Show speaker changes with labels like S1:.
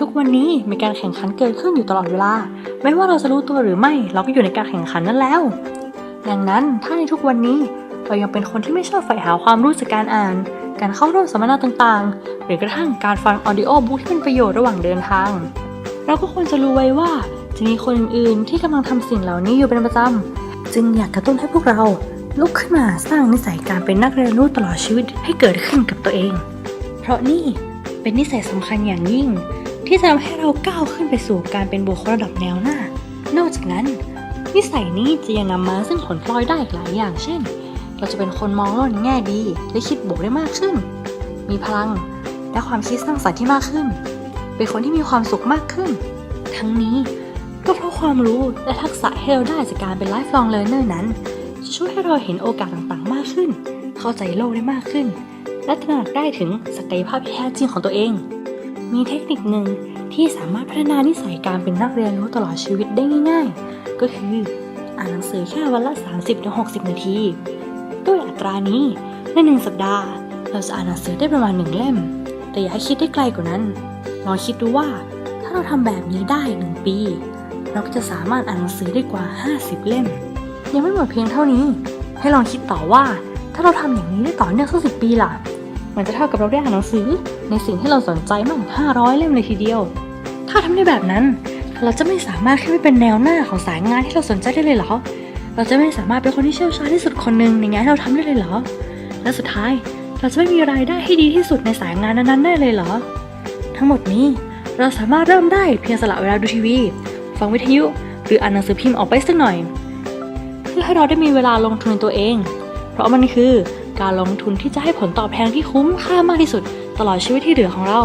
S1: ทุกวันนี้มีการแข่งขันเกิดขึ้นอยู่ตลอดเวลา ไม่ว่าเราจะรู้ตัวหรือไม่ เราก็อยู่ในการแข่งขันนั่นแล้ว ดังนั้นถ้าในทุกวันนี้เรายังเป็นคนที่ไม่ชอบใฝ่หาความรู้จากการอ่าน การเข้าร่วมสัมมนาต่างๆ หรือกระทั่งการฟังออดิโอบุ๊กที่เป็นประโยชน์ระหว่างเดินทาง เราก็ควรจะรู้ไว้ว่าจะมีคนอื่นๆที่กำลังทำสิ่งเหล่านี้อยู่เป็นประจำจึงอยากกระตุ้นให้พวกเราลุกขึ้นมาสร้างนิสัยการเป็นนักเรียนรู้ตลอดชีวิตให้เกิดขึ้นกับตัวเอง เพราะนี่เป็นนิสัยสำคัญอย่างยิ่ง ที่จะทำให้เราก้าวขึ้นไปสู่การเป็นบุคคลระดับแนวหน้า นอกจากนั้น นิสัยนี้จะยังนำมาซึ่งผลพลอยได้อีกหลายอย่าง เช่น เราจะเป็นคนมองโลกในแง่ดี และคิดบวกได้มากขึ้น มีพลัง และความคิดสร้างสรรค์ที่มากขึ้น เป็นคนที่มีความสุขมากขึ้น ทั้งนี้ก็เพราะความรู้และทักษะที่เราได้จากการเป็น lifelong learner นั้นจะช่วยให้เราเห็นโอกาสต่างๆ มากขึ้น เข้าใจโลกได้มากขึ้น และตระหนักได้ถึงศักยภาพที่แท้จริงของตัวเอง มีเทคนิคหนึ่ง ที่สามารถพัฒนานิสัยการเป็นนักเรียนรู้ตลอดชีวิตได้ง่าย ๆ ก็คืออ่านหนังสือแค่วันละ 30-60 นาที ด้วยอัตรานี้ในหนึ่งสัปดาห์ เราจะอ่านหนังสือได้ประมาณหนึ่งเล่ม แต่อย่าให้คิดได้ไกลกว่านั้นลองคิดดูว่าถ้าเราทำแบบนี้ได้หนึ่งปี เราก็จะสามารถอ่านหนังสือได้กว่า 50 เล่ม ยังไม่หมดเพียงเท่านี้ ให้ลองคิดต่อว่า ถ้าเราทำอย่างนี้ได้ต่อเนื่องสักสิปีล่ะ มันจะเท่ากับเราได้อ่านหนังสือ ในสิ่งที่เราสนใจมากถึง500 เล่มเลยทีเดียว ถ้าทำได้แบบนั้น เราจะไม่สามารถขึ้นไปเป็นแนวหน้าของสายงานที่เราสนใจได้เลยเหรอ เราจะไม่สามารถเป็นคนที่เชี่ยวชาญที่สุดคนหนึ่งในงานที่เราทำได้เลยเหรอ และสุดท้ายเราจะไม่มีรายได้ที่ดีที่สุดในสายงานนั้นๆได้เลยเหรอ ทั้งหมดนี้เราสามารถเริ่มได้เพียงสละเวลาดูทีวี ฟังวิทยุ หรืออ่านหนังสือพิมพ์ออกไปสักหน่อย เพื่อให้เราได้มีเวลาลงทุนในตัวเอง เพราะมันคือ การลงทุนที่จะให้ผลตอบแทนที่คุ้มค่ามากที่สุด ตลอดชีวิตที่เหลือของเรา